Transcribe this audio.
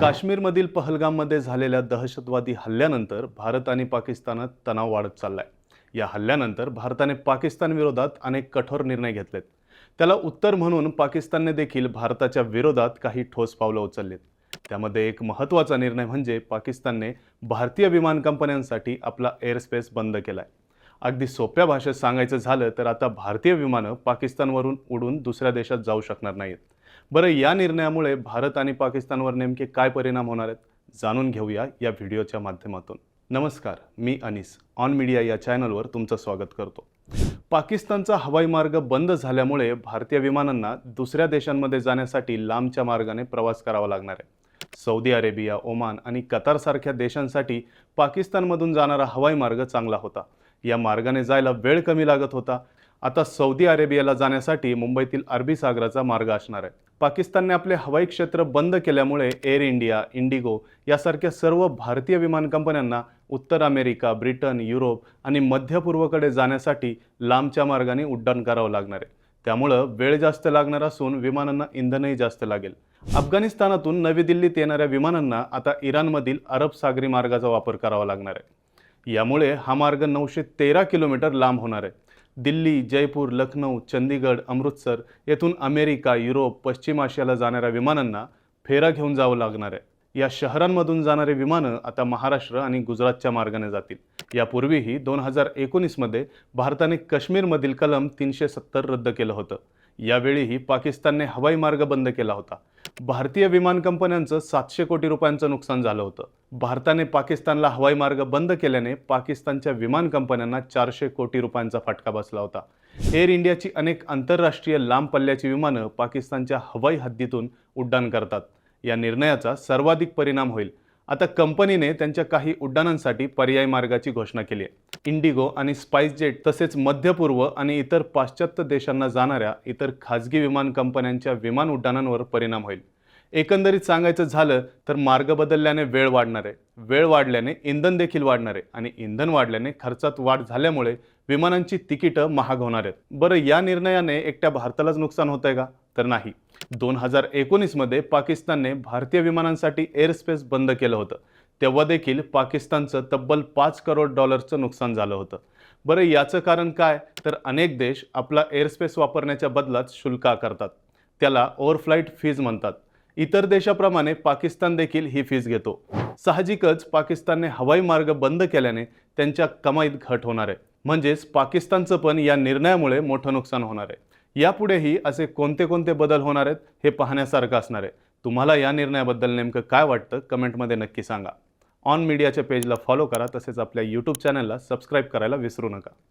काश्मीरमधील पहलगाममध्ये झालेल्या दहशतवादी हल्ल्यानंतर भारत आणि पाकिस्तानात तणाव वाढत चाललाय. या हल्ल्यानंतर भारताने पाकिस्तान विरोधात अनेक कठोर निर्णय घेतलेत. त्याला उत्तर म्हणून पाकिस्तानने देखील भारताच्या विरोधात काही ठोस पावलं उचललीत. त्यामध्ये एक महत्त्वाचा निर्णय म्हणजे पाकिस्तानने भारतीय विमान कंपन्यांसाठी आपला एअरस्पेस बंद केलाय. अगदी सोप्या भाषेत सांगायचं झालं तर आता भारतीय विमानं पाकिस्तानवरून उडून दुसऱ्या देशात जाऊ शकणार नाहीत. बरं या निर्णयामुळे भारत आणि पाकिस्तानवर नेमके काय परिणाम होणार आहेत जाणून घेऊया या व्हिडिओच्या माध्यमातून. नमस्कार मी अनिस. ऑन मीडिया या चॅनलवर तुमचं स्वागत करतो. पाकिस्तानचा हवाई मार्ग बंद झाल्यामुळे भारतीय विमानांना दुसऱ्या देशांमध्ये जाण्यासाठी लांबच्या मार्गाने प्रवास करावा लागणार आहे. सौदी अरेबिया ओमान आणि कतारसारख्या देशांसाठी पाकिस्तानमधून जाणारा हवाई मार्ग चांगला होता. या मार्गाने जायला वेळ कमी लागत होता. आता सौदी अरेबियाला जाण्यासाठी मुंबईतील अरबी सागराचा मार्ग असणार आहे. पाकिस्तानने आपले हवाई क्षेत्र बंद केल्यामुळे एअर इंडिया इंडिगो यासारख्या सर्व भारतीय विमान कंपन्यांना उत्तर अमेरिका ब्रिटन युरोप आणि मध्य पूर्वकडे जाण्यासाठी लांबच्या मार्गाने उड्डाण करावं लागणार आहे. त्यामुळं वेळ जास्त लागणार असून विमानांना इंधनही जास्त लागेल. अफगाणिस्तानातून नवी दिल्लीत येणाऱ्या विमानांना आता इराणमधील अरब सागरी मार्गाचा वापर करावा लागणार आहे. यामुळे हा मार्ग नऊशे तेरा किलोमीटर लांब होणार आहे. दिल्ली जयपूर लखनौ चंदीगड अमृतसर येथून अमेरिका युरोप पश्चिम आशियाला जाणाऱ्या विमानांना फेरा घेऊन जावं लागणार आहे. या शहरांमधून जाणारे विमानं आता महाराष्ट्र आणि गुजरातच्या मार्गाने जातील. यापूर्वीही दोन हजार एकोणीसमध्ये भारताने काश्मीरमधील कलम तीनशे सत्तर रद्द केलं होतं. यावेळीही पाकिस्तानने हवाई मार्ग बंद केला होता. भारतीय विमान कंपन्यांचं सातशे कोटी रुपयांचं नुकसान झालं होतं. भारताने पाकिस्तानला हवाई मार्ग बंद केल्याने पाकिस्तानच्या विमान कंपन्यांना चारशे कोटी रुपयांचा फटका बसला होता. एअर इंडियाची अनेक आंतरराष्ट्रीय लांब पल्ल्याची विमानं पाकिस्तानच्या हवाई हद्दीतून उड्डाण करतात. या निर्णयाचा सर्वाधिक परिणाम होईल. आता कंपनीने त्यांच्या काही उड्डाणांसाठी पर्यायी मार्गाची घोषणा केली आहे. इंडिगो आणि स्पाइसजेट तसेच मध्य पूर्व आणि इतर पाश्चात्य देशांना जाणाऱ्या इतर खाजगी विमान कंपन्यांच्या विमान उड्डाणांवर परिणाम होईल. एकंदरीत सांगायचं झालं तर मार्ग बदलल्याने वेळ वाढणार आहे. वेळ वाढल्याने इंधन देखील वाढणार आहे आणि इंधन वाढल्याने खर्चात वाढ झाल्यामुळे विमानांची तिकीटं महाग होणार आहेत. बरं या निर्णयाने एकट्या भारतालाच नुकसान होत आहे का? तर नाही. दोन हजार एकोणीसमध्ये पाकिस्तानने भारतीय विमानांसाठी एअरस्पेस बंद केलं होतं. तेव्हा देखील पाकिस्तानचं तब्बल पाच करोड डॉलरचं नुकसान झालं होतं. बरं याचं कारण काय? तर अनेक देश आपला एअरस्पेस वापरण्याच्या बदलात शुल्क आकारतात. त्याला ओव्हरफ्लाईट फीज म्हणतात. इतर देशाप्रमाणे पाकिस्तान देखील ही फीज घेतो. साहजिकच पाकिस्तानने हवाई मार्ग बंद केल्याने त्यांच्या कमाईत घट होणार आहे. म्हणजेच पाकिस्तानचं पण या निर्णयामुळे मोठं नुकसान होणार आहे. यापुढेही असे कोणते कोणते बदल होणार आहेत हे पाहण्यासारखं असणार आहे. तुम्हाला या निर्णयाबद्दल नेमकं काय वाटतं कमेंटमध्ये नक्की सांगा. ऑन मीडियाच्या पेजला फॉलो करा तसेच आपल्या यूट्यूब चॅनलला सबस्क्राईब करायला विसरू नका.